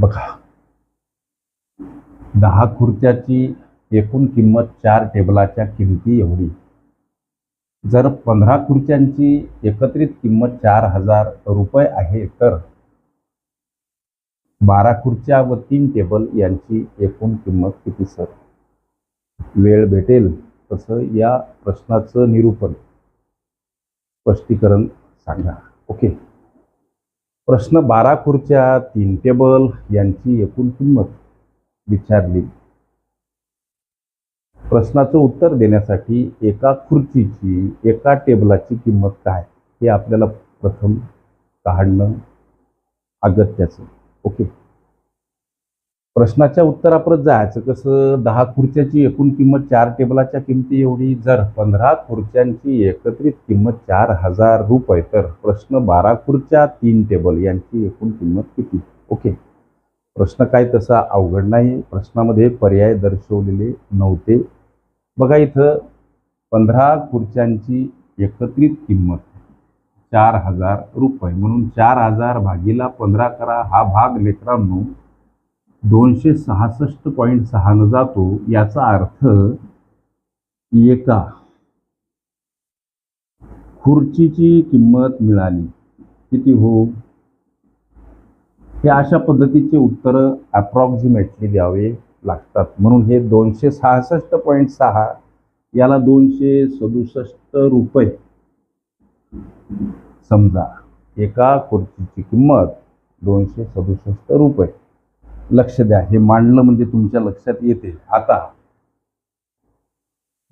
बघा. दहा खुर्च्याची एकूण किंमत चार टेबलाच्या किमती एवढी. जर पंधरा खुर्च्यांची एकत्रित किंमत चार हजार रुपये आहे तर बारा खुर्च्या व तीन टेबल यांची एकूण किंमत किती सर? वेळ भेटेल तसं या प्रश्नाचं निरूपण. स्पष्टीकरण सांगा. ओके. प्रश्न बारा खुर्च्या तीन टेबल यांची एकूण किंमत विचारली. प्रश्नाचं उत्तर देण्यासाठी एका खुर्चीची एका टेबलाची किंमत काय? हे आपल्याला प्रथम काढणं अगत्याचं. ओके? प्रश्नाच्या उत्तरापर्यंत जायचं. कसं दहा खुर्च्याची एकूण किंमत चार टेबलाच्या किमती एवढी. जर पंधरा खुर्च्यांची एकत्रित किंमत चार हजार रुपये तर प्रश्न बारा खुर्च्या तीन टेबल यांची एकूण किंमत किती? ओके. प्रश्न काय तसा अवघड नाही. प्रश्नामध्ये पर्याय दर्शवलेले नव्हते. बघा इथं पंधरा खुर्च्यांची एकत्रित किंमत चार हजार रुपये. म्हणून चार हजार भागीला पंधरा करा. हा भाग लेकरांनो दोनशे सहासष्ट पॉईंट सहानं जातो याचा अर्थ एका खुर्चीची किंमत मिळाली. किती हो? हे अशा पद्धतीचे उत्तरं अप्रॉक्झिमेटली द्यावे लागतात. म्हणून हे दोनशे सहासष्ट पॉईंट सहा याला दोनशे सदुसष्ट रुपये समजा. एका खुर्चीची किंमत दोनशे सदुसष्ट रुपये. लक्ष द्या. हे मांडलं म्हणजे तुमच्या लक्षात येते. आता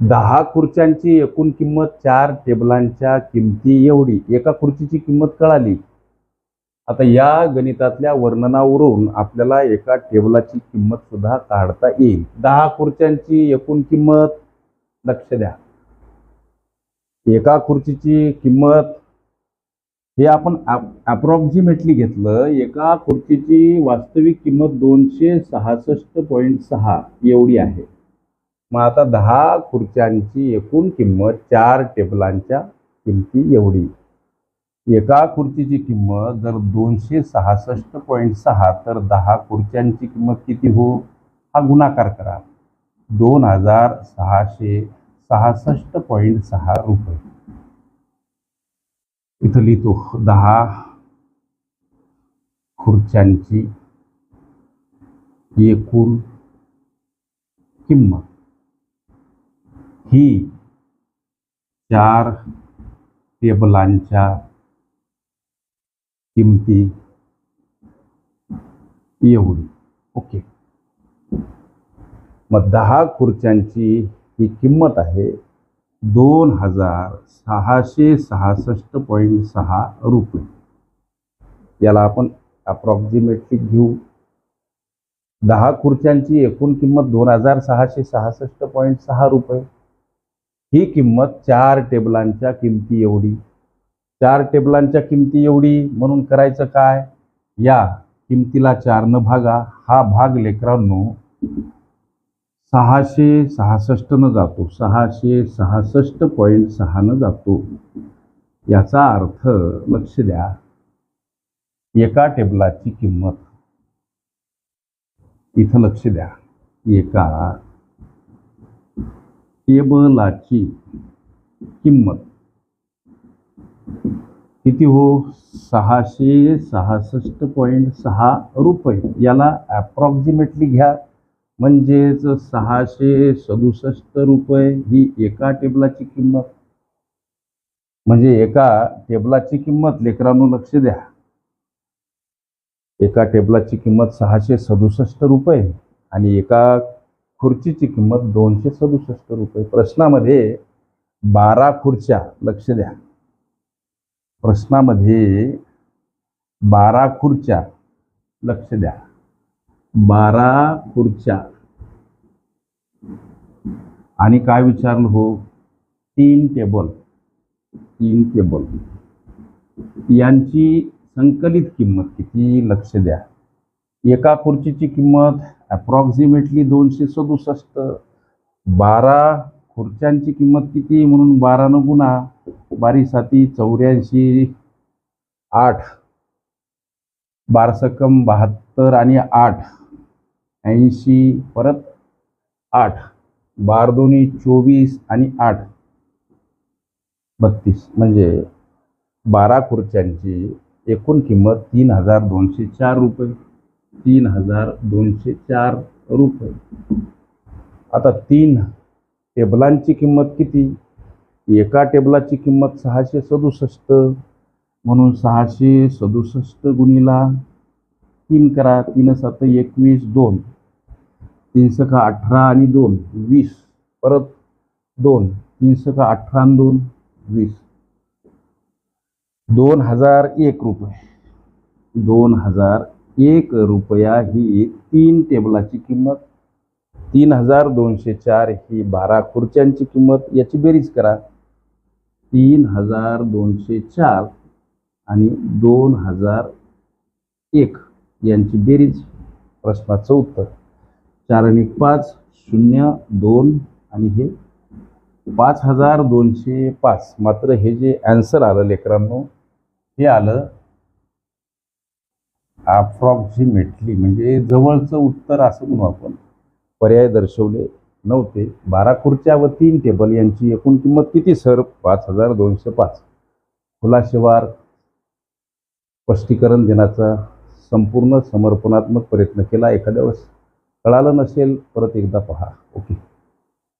दहा खुर्च्यांची एकूण किंमत चार टेबलांच्या किमती एवढी. एका खुर्चीची किंमत कळाली. आता या गणितातल्या वर्णनावरून आपल्याला एका टेबलाची किंमत सुद्धा काढता येईल. दहा खुर्च्यांची एकूण किंमत लक्ष द्या. एका खुर्चीची किंमत हे आपण अप्रॉक्झिमेटली घेतलं एका खुर्चीची वास्तविक किंमत दोनशे सहासष्ट पॉईंट सहा एवढी आहे. मग आता दहा खुर्च्यांची एकूण किंमत चार टेबलांच्या किमती एवढी. एका खुर्चीची किंमत जर दोनशे सहासष्ट पॉईंट सहा तर दहा खुर्च्यांची किंमत किती हो? हा गुणाकार करा. दोन हजार सहाशे सहासष्ट पॉईंट सहा रुपये. इथं लिहितो दहा खुर्च्यांची एकूण किंमत. ही चार टेबलांच्या किमती एवढी. ओके. मग दहा खुर्च्यांची ही किंमत आहे दोन हजार सहाशे सहासष्ट पॉईंट सहा रुपये. याला आपण अप्रॉक्झिमेटली घेऊ. दहा खुर्च्यांची एकूण किंमत दोन हजार सहाशे सहासष्ट पॉईंट सहा रुपये. ही किंमत चार टेबलांच्या किमती एवढी. चार टेबलांच्या किमती एवढी म्हणून करायचं काय? या किमतीला चारनं भागा. हा भाग लेकरांनो सहाशे सहासष्टनं जातो. सहाशे सहासष्ट पॉईंट सहानं जातो. याचा अर्थ लक्ष द्या एका टेबलाची किंमत. इथं लक्ष द्या. एका टेबलाची किंमत. किती हो? सहाशे सहासष्ट पॉईंट सहा रुपये. याला ॲप्रॉक्झिमेटली घ्या. म्हणजेच सहाशे सदुसष्ट रुपये ही एका टेबलाची किंमत. म्हणजे एका टेबलाची किंमत लेकरांनो लक्ष द्या. एका टेबलाची किंमत सहाशे सदुसष्ट रुपये आणि एका खुर्चीची किंमत दोनशे सदुसष्ट रुपये. प्रश्नामध्ये बारा खुर्च्या लक्ष द्या. प्रश्नामध्ये बारा खुर्च्या लक्ष द्या. बारा खुर्च्या आणि काय विचारलं हो? तीन टेबल. तीन टेबल. यांची संकलित किंमत किती? लक्ष द्या. एका खुर्चीची किंमत अप्रॉक्सिमेटली दोनशे सदुसष्ट. बारा खुर्च्यांची किंमत किती? म्हणून बारानं गुणा बारी साती चौऱ्याऐंशी आठ. बारसकम बहात्तर आणि आठ. ऐंशी परत आठ. बार दोन्ही चोवीस आणि आठ. बत्तीस. म्हणजे बारा खुर्च्यांची एकूण किंमत तीन हजार दोनशे चार रुपये. तीन हजार दोनशे चार रुपये. आता तीन टेबलांची किंमत किती? एका टेबलाची किंमत सहाशे सदुसष्ट. म्हणून सहाशे सदुसष्ट गुणिला तीन करा. तीन सात एकवीस दोन. तीन सखा अठरा आणि दोन वीस. परत दोन तीन सका अठरा आणि दोन वीस. दोन हजार एक रुपये. दोन हजार एक रुपया ही तीन टेबलाची किंमत. तीन हजार दोनशे चार ही बारा खुर्च्यांची किंमत. याची बेरीज करा. तीन हजार दोनशे चार आणि दोन हजार एक यांची बेरीज प्रश्नाचं उत्तर. चार आणि पाच शून्य दोन आणि हे पाच हजार दोनशे पाच. मात्र हे जे ॲन्सर आलं लेकरांनो हे आलं अप्रॉक्झिमेटली म्हणजे जवळचं उत्तर असं म्हणू आपण. पर्याय दर्शवले नव्हते. बारा खुर्च्या व तीन टेबल यांची एकूण किंमत किती सर पाच हजार दोनशे पाच. खुलाशेवार स्पष्टीकरण देण्याचा संपूर्ण समर्पणात्मक प्रयत्न केला एखाद्या वेळेस. कळालं नसेल परत एकदा पहा. ओके.